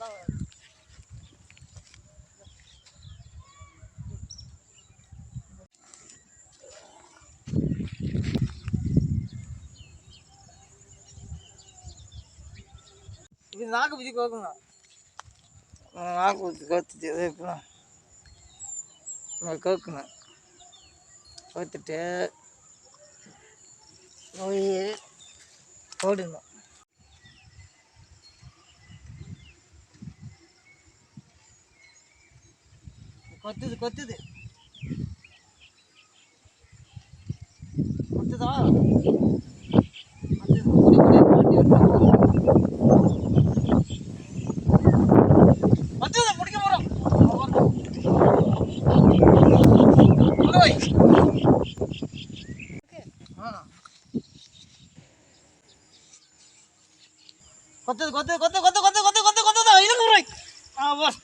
நல்லா வராது. இது நாக்கு பிடிச்சி கோக்குங்க. நாக்கு பிடிச்சி கோத்துட்டு இப்போலாம் கோக்கணும் கோத்துட்டு போய் போடணும் கொத்துது கொத்துது கொத்துதா கொத்துது பொடி பொடி மாட்டி விட்டு கொத்துது முடிக்க போறோம் உள்ள வை. ஆ. கொத்துது கொத்துது கொத்து கொத்து கொத்து கொத்து கொத்து கொத்துதா இழுங்க போறோம் ஆ பஸ்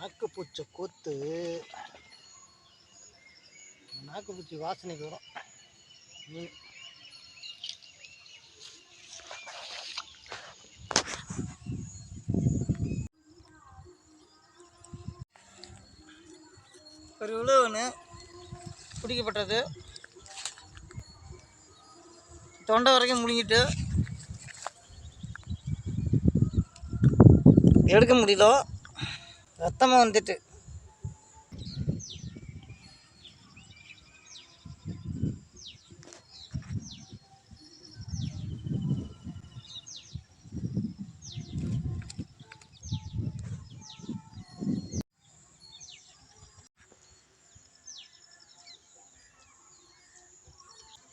நாக்கு பூச்சை கொத்து நாக்கு பூச்சி வாசனைக்கு வரும். மீன் ஒரு உழவுன்னு பிடிக்கப்பட்டது. தொண்டை வரைக்கும் முடிஞ்சிட்டு எடுக்க முடியல. ரத்தமாக வந்துட்டு.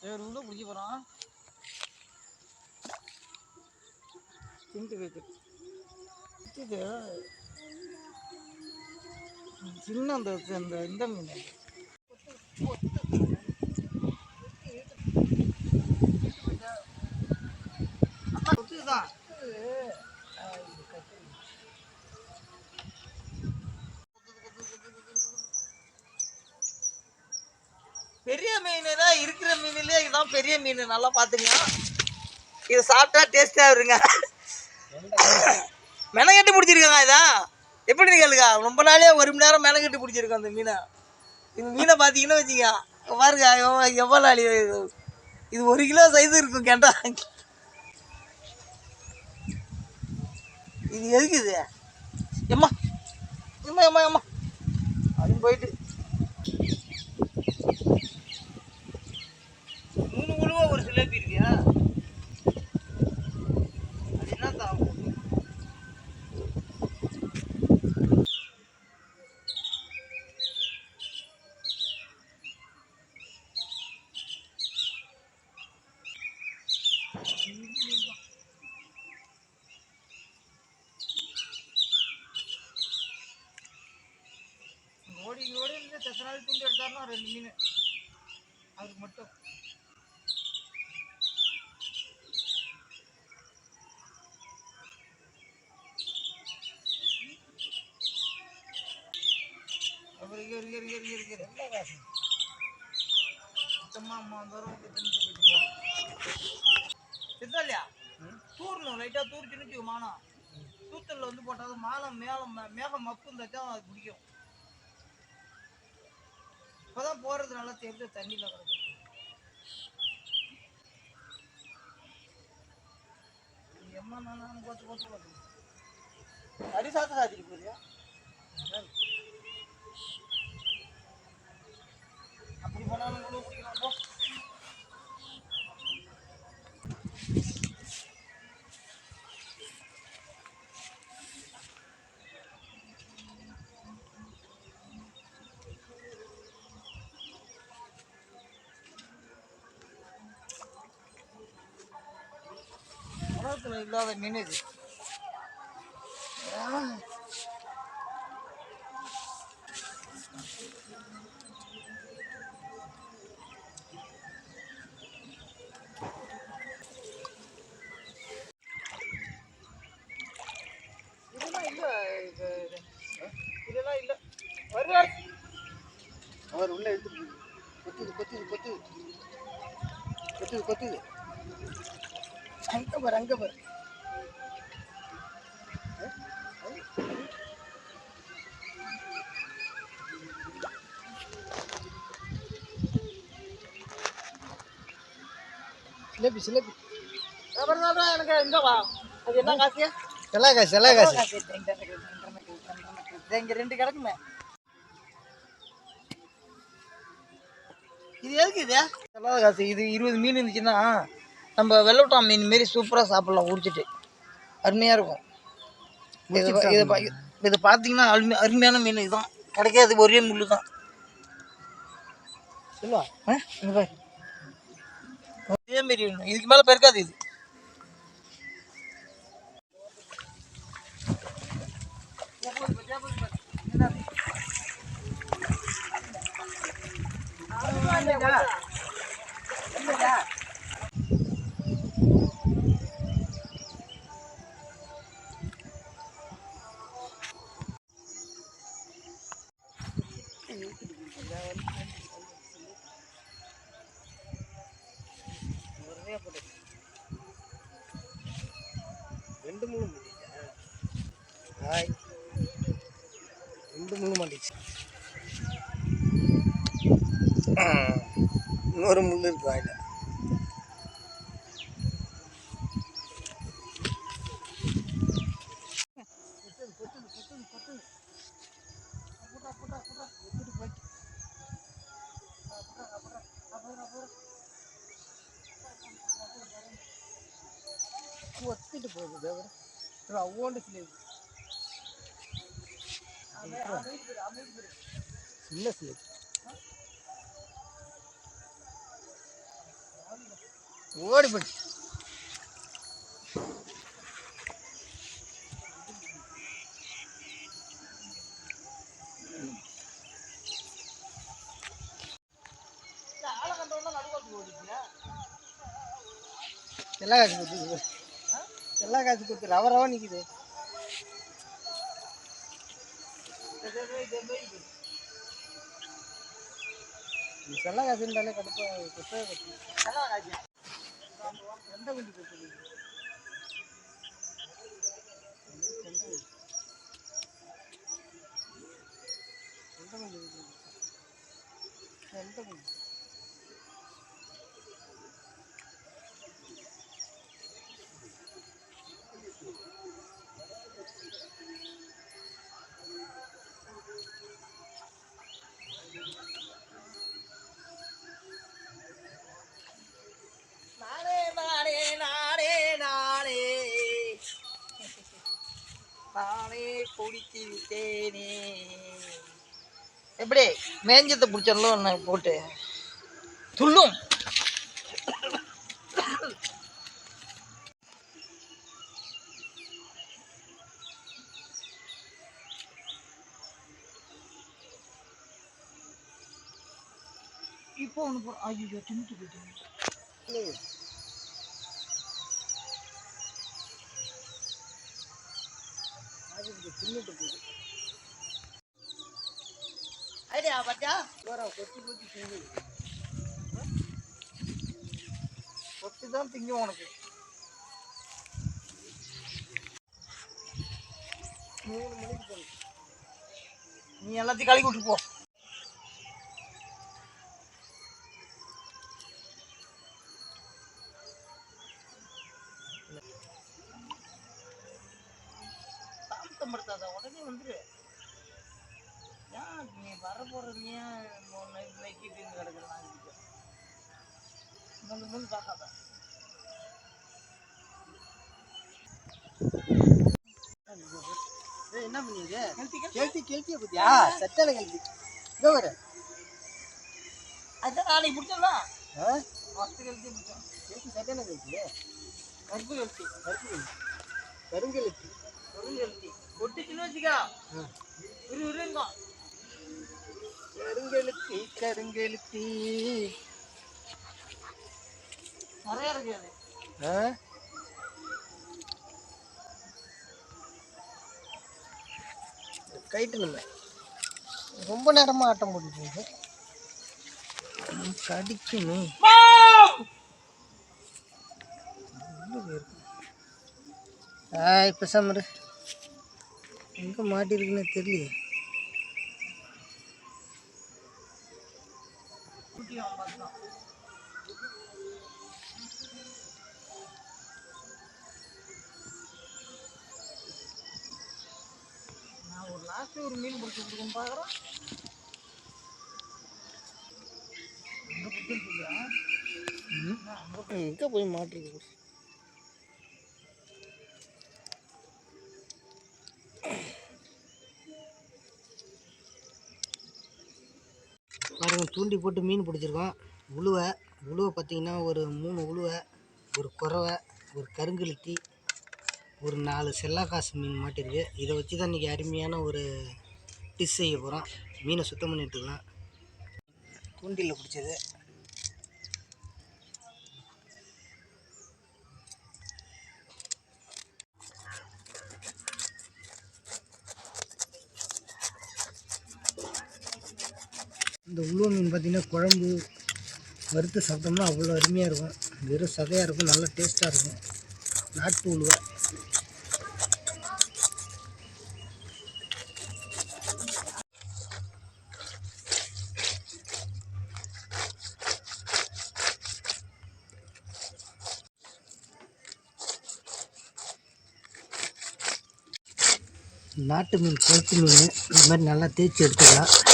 வேறு உள்ள பிடிக்க போகிறான் திண்டு வைக்க சின்ன அந்த அந்த இந்த மீன். பெரிய மீன் தான் இருக்கிற மீன்லயே இதுதான் பெரிய மீன். நல்லா பார்த்துங்க இது சாப்பிட்டா டேஸ்டாக இருங்க மெனக்கட்டு பிடிச்சிருக்காங்க இதான் எப்படி கேளுக்கா? ரொம்ப நாளே ஒரு மணி நேரம் மெனக்கட்டு பிடிச்சிருக்கோம் அந்த மீனை. இந்த மீனை பார்த்தீங்கன்னா வச்சுங்க பாருங்க எவ்வளோ எவ்வளோ நாளி இது ஒரு கிலோ சைஸ் இருக்கும் கேட்டா. இது எதுக்கு இது? எம்மா எம்மா எம்மா எம்மா. அப்படின்னு போயிட்டு. மூணு முழுவா ஒரு சிலேபி இருக்கியா அது என்ன தான் ஓடி ஓடி இருந்து தசனாவது துண்டு எடுத்தாருன்னா ரெண்டு மீன். அதுக்கு மட்டும். தூரிச்சுன்னு மானம். தூத்தல்ல வந்து போட்டால் மாலை மேலே மேகம் மப்பு இருந்தாச்சா அது பிடிக்கும் இப்போதான் போகிறது நல்லா தெரிஞ்ச தண்ணியில் கிடக்கு எம்மா நான் போச்சு போச்சு போச்சு அடி சாத்த சாத்திட்டு அப்படி போனாலும் கூட இல்லாத மீன் இது. ஆ. இதெல்லாம் இல்லை இது இதெல்லாம் இல்லை. அவர் உள்ள எடுத்து கொத்துது கொத்துது கொத்துது. கொத்துது கொத்துது. அங்க பாரு அங்க பாரு. சிலபி சிலபி அப்புறம் சொல்றேன் எனக்கு இந்த வா. அது என்ன காசு? செல்லா காசு செல்லா காசு. இங்க ரெண்டு கிடக்குமே. இது எதுக்கு இது? செல்லாத காசு இது இருபது மீன் இருந்துச்சுன்னா நம்ம வெள்ளோட்டா மீன் மாரி சூப்பராக சாப்பிடலாம் உரிச்சிட்டு. அருமையாக இருக்கும். இது இது பார்த்தீங்கன்னா அருமை அருமையான மீன் இதுதான். கிடைக்காது ஒரே முள்ளு தான் சொல்லுவா ஆ? இங்க பாரு. இதே மாரி வேணும் இதுக்கு மேலே பெருக்காது இது ரெண்டு இன்னொரு முள்ளு இருக்கு வாயில. ஒத்திட்டு போகுது தேவர். அவ்வோண்டு சிலேபி சின்ன சிலேபி எல்லாம் காசு கொடுத்துது எல்லாம் காசு கொடுத்து ரவ ரவ நிற்குது செல்லா காசு இருந்தாலே கடுப்பா கொத்தவே காசு எந்த குண்டி கொடுத்துது எந்த குண்டி கொடுத்துது எந்த குண்டி குடித்து விட்டேனே எப்படி மேஞ்சத்தை பிடிச்சல ஒன்று போட்டு. துள்ளும். இப்போ ஒன்று போ ஐயோ தின்னுட்டு போயிட்டேன். தின்னுட்டு போகுது ஐடியா பாத்தியா வேற கொத்தி கொத்தி தான் திங்கும் உனக்கு மூணு மணிக்கு நீ எல்லாத்தையும் கழுவி விட்டு போ. என்ன பண்ணியது. கேள்வி கேள்வியை பத்தியா சட்டான கேள்வி இதோ வர. அதான் நாளைக்கு பிடிச்சலாம் ஆ? மஸ்து கழிச்சு பிடிச்சோம் கேள்வி கருப்பு கழிச்சு கருப்பு கேள்வி கருங்கெழுத்து வச்சுக்கா. ஒரு இருங்க கருங்கெழுத்தி கருங்கெழுத்தி நிறைய இருக்கு அது. ஆ? நம்ம ரொம்ப நேரமாக ஆட்டம் போட்டுட்டு ஆய் பேசாம இரு. எங்கே மாட்டிருக்குன்னு தெரியலையே. எங்கே போய் மாட்டிருக்கு பாருங்க தூண்டி போட்டு மீன் பிடிச்சிருக்கோம் உழுவை உழுவை பார்த்தீங்கன்னா ஒரு மூணு உழுவை ஒரு குறவை ஒரு கருங்கெளுத்தி ஒரு நாலு செல்லாக்காசு மீன் மாட்டிருக்கு. இதை வச்சு தான் இன்றைக்கி அருமையான ஒரு டிஷ் செய்ய போகிறோம் மீனை சுத்தம் பண்ணிட்டுருக்கலாம் தூண்டியில் பிடிச்சது இந்த உளுவ மீன் பார்த்திங்கன்னா குழம்பு வறுத்து சாப்பிட்டோம்னா அவ்வளோ அருமையாக இருக்கும். வெறும் சதையாக இருக்கும் நல்லா டேஸ்ட்டாக இருக்கும். நாட்டு உழுவை நாட்டு மீன் கொளுத்து மீன் இந்த மாதிரி நல்லா தேய்ச்சி எடுத்துக்கலாம்.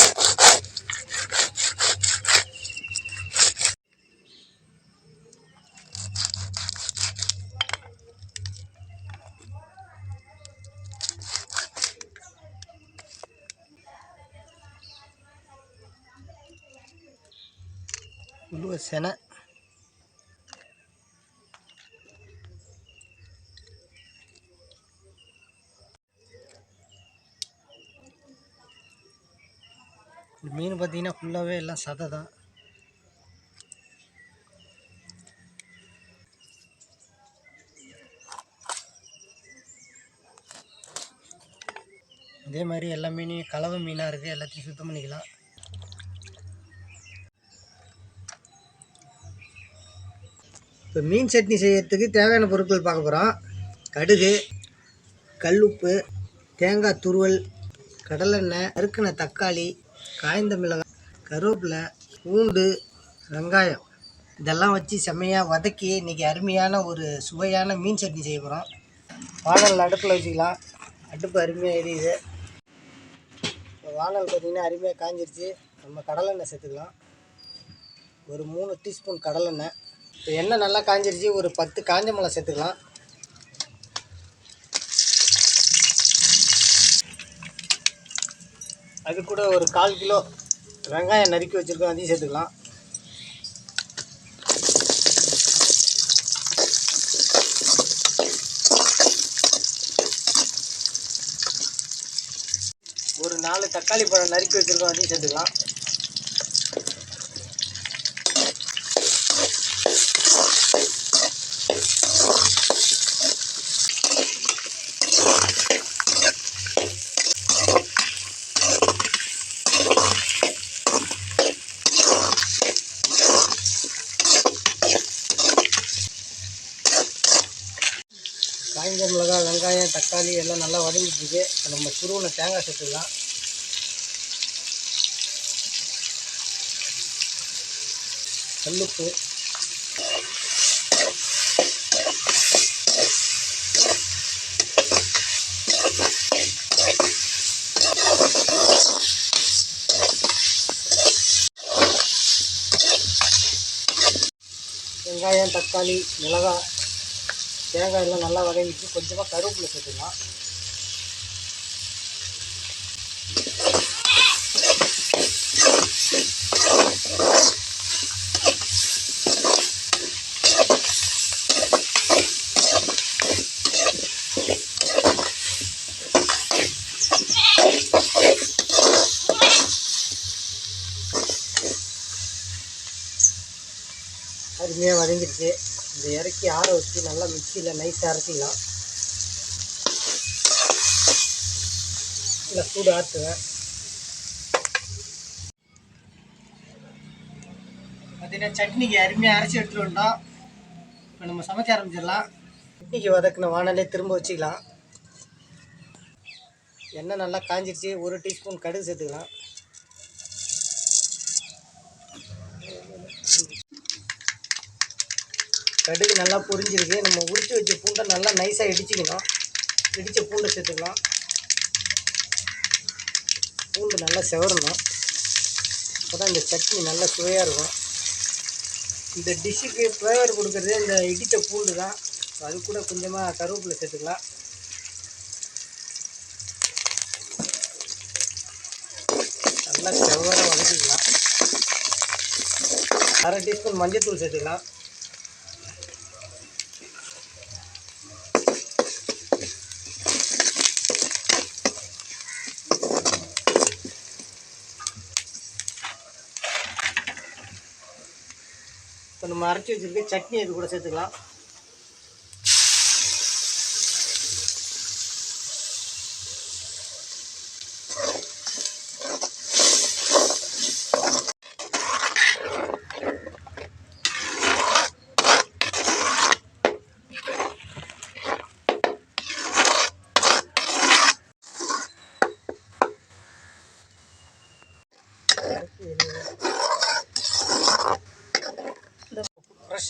உழுவ செனை மீன் பார்த்தீங்கன்னா ஃபுல்லாகவே எல்லாம் சதை தான். இதே மாதிரி எல்லா மீனையும் கலவை மீனாக இருக்குது எல்லாத்தையும் சுத்தம் பண்ணிக்கலாம். இப்போ மீன் சட்னி செய்யறதுக்கு தேவையான பொருட்கள் பார்க்க போகிறோம் கடுகு கல்லுப்பு தேங்காய் துருவல் கடலெண்ணெய் அறுக்கின தக்காளி காய்ந்த மிளகாய் கருவேப்பிலை பூண்டு வெங்காயம். இதெல்லாம் வச்சு செம்மையாக வதக்கி இன்றைக்கி அருமையான ஒரு சுவையான மீன் சட்னி செய்ய போகிறோம் வானல் அடுப்பில் வச்சுக்கலாம். அடுப்பு அருமையாக எரியுது. இப்போ வானல் பார்த்திங்கன்னா அருமையாக காஞ்சிருச்சு. நம்ம கடலெண்ணெய் சேர்த்துக்கலாம். ஒரு மூணு டீஸ்பூன் கடலெண்ணெய். இப்போ எண்ணெய் நல்லா காஞ்சிருச்சு ஒரு பத்து காஞ்ச மிளகா சேர்த்துக்கலாம். அது கூட ஒரு கால் கிலோ வெங்காயம் நறுக்கி வச்சுருக்கோம் அதையும் சேர்த்துக்கலாம். ஒரு நாலு தக்காளி பழம் நறுக்கி வச்சுருக்கோம் அதையும் சேர்த்துக்கலாம் காய்ந்த மிளகாய் வெங்காயம் தக்காளி எல்லாம் நல்லா வதங்கிட்டுருக்கு. இப்போ நம்ம துருவின தேங்காய் சேர்த்துக்கலாம். கல்லுப்பு. வெங்காயம் தக்காளி மிளகாய். தேங்காய் எல்லாம் நல்லா வதங்கிட்டு கொஞ்சமாக கருவேப்பிலை சேர்த்துக்கலாம். அருமையாக வதங்கிடுச்சு. இந்த இறக்கி ஆற வச்சு நல்லா மிக்சியில் நைஸாக அரைச்சிக்கலாம் நல்லா சூடு ஆற்றுவேன் பார்த்தீங்கன்னா சட்னிக்கு அருமையாக அரைச்சி எடுத்துகிட்டு இப்போ நம்ம சமைக்க ஆரம்பிச்சிடலாம். சட்னிக்கு வதக்கின வானலே திரும்ப வச்சுக்கலாம். எண்ணெய் நல்லா காஞ்சிருச்சு ஒரு டீஸ்பூன் கடுகு சேர்த்துக்கலாம். கடுகு நல்லா பொரிஞ்சிருக்கு. நம்ம உரித்து வச்ச பூண்டை நல்லா நைஸாக இடிச்சுக்கணும். இடித்த பூண்டை சேர்த்துக்கலாம். பூண்டு நல்லா செவரணும். அப்போ தான் இந்த சட்னி நல்லா சுவையாக இருக்கும். இந்த டிஷ்ஷுக்கு ஃப்ளேவர் கொடுக்குறது இந்த இடித்த பூண்டு தான். அது கூட கொஞ்சமாக கருவேப்பிலை சேர்த்துக்கலாம். நல்லா செவ்வரம் வதக்கிக்கலாம். அரை டீஸ்பூன் மஞ்சள்தூள் சேர்த்துக்கலாம். நம்ம அரைச்சி வச்சிருக்க சட்னி இது கூட சேர்த்துக்கலாம்.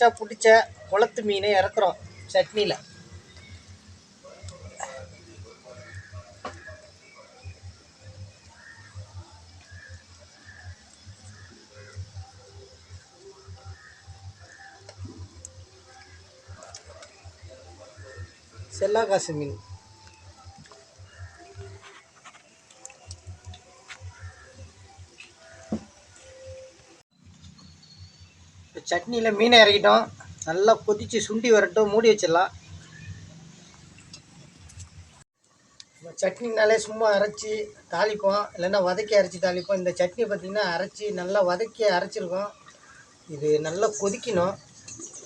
ஃப்ரெஷ்ஷாக பிடிச்ச குளத்து மீனை இறக்குறோம் சட்னியில். செல்லா காசு மீன். சட்னியில் மீனை இறக்கிட்டோம். நல்லா கொதித்து சுண்டி வரட்டும் மூடி வச்சிடலாம். சட்னினாலே சும்மா அரைச்சி தாளிப்போம். இல்லைன்னா வதக்கி அரைச்சி தாளிப்போம். இந்த சட்னி பார்த்திங்கன்னா அரைச்சி நல்லா வதக்கி அரைச்சிருக்கோம். இது நல்லா கொதிக்கணும்.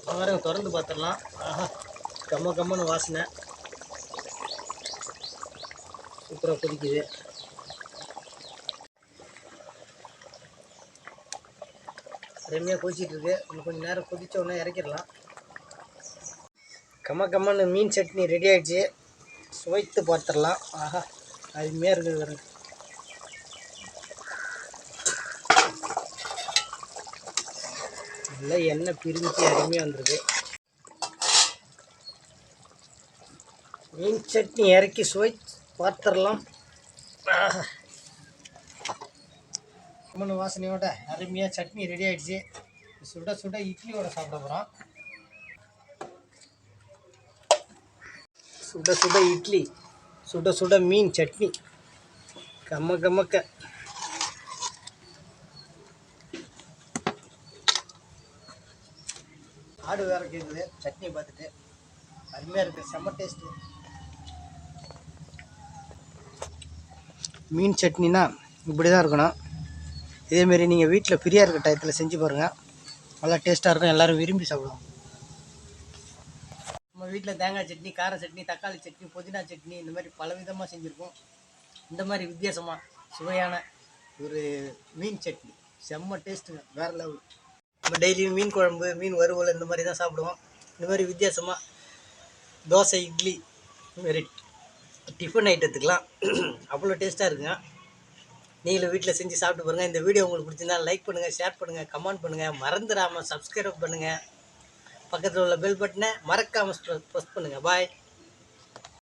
பாருங்க திறந்து பார்த்துடலாம் ஆஹா கம்ம கம்மன்னு வாசனை. சூப்பராக கொதிக்குது. அருமையாக கொதிச்சிட்ருக்கு இன்னும் கொஞ்சம் நேரம் கொதித்த உடனே இறக்கிடலாம். கம்ம கம்மன்னு மீன் சட்னி ரெடி ஆகிடுச்சு சுவைத்து பார்த்துடலாம். ஆஹா அருமையாக இருக்குது பாருங்க. நல்லா எண்ணெய் பிரிஞ்சு அருமையாக வந்திருக்கு. மீன் சட்னி இறக்கி சுவை பார்த்துடலாம். ஆஹா. கம்மன் வாசனையோட அருமையாக சட்னி ரெடி ஆகிடுச்சு சுட சுட இட்லியோட சாப்பிட போகிறோம் சுட சுட இட்லி சுட சுட மீன் சட்னி. கம்ம கம்மக்க ஆடு வேற கேட்குது சட்னி பார்த்துட்டு. அருமையாக இருக்குது செம்ம டேஸ்ட்டு மீன் சட்னினா இப்படி தான் இருக்கணும். இதேமாரி நீங்கள் வீட்டில் ஃப்ரீயாக இருக்க டயத்தில் செஞ்சு பாருங்கள் நல்லா டேஸ்ட்டாக இருக்கும். எல்லோரும் விரும்பி சாப்பிடுவோம் நம்ம வீட்டில் தேங்காய் சட்னி கார சட்னி தக்காளி சட்னி புதினா சட்னி இந்த மாதிரி பல விதமாக செஞ்சுருக்கோம். இந்த மாதிரி வித்தியாசமாக சுவையான ஒரு மீன் சட்னி. செம்ம டேஸ்ட்டுங்க வேறு லெவல் நம்ம டெய்லியும் மீன் குழம்பு மீன் வறுவல் இந்த மாதிரி தான் சாப்பிடுவோம். இந்த மாதிரி வித்தியாசமாக தோசை இட்லி இந்த மாதிரி டிஃபன் ஐட்டத்துக்கெலாம் அவ்வளோ டேஸ்ட்டாக இருக்குங்க. நீங்களும் வீட்டில் செஞ்சு சாப்பிட்டு பாருங்கள் இந்த வீடியோ உங்களுக்கு பிடிச்சிருந்தா லைக் பண்ணுங்கள் ஷேர் பண்ணுங்கள் கமெண்ட் பண்ணுங்கள் மறந்துடாமல் சப்ஸ்கிரைப் பண்ணுங்கள் பக்கத்தில் உள்ள பெல் பட்டனை மறக்காமல் ப்ரெஸ் பண்ணுங்கள் பாய்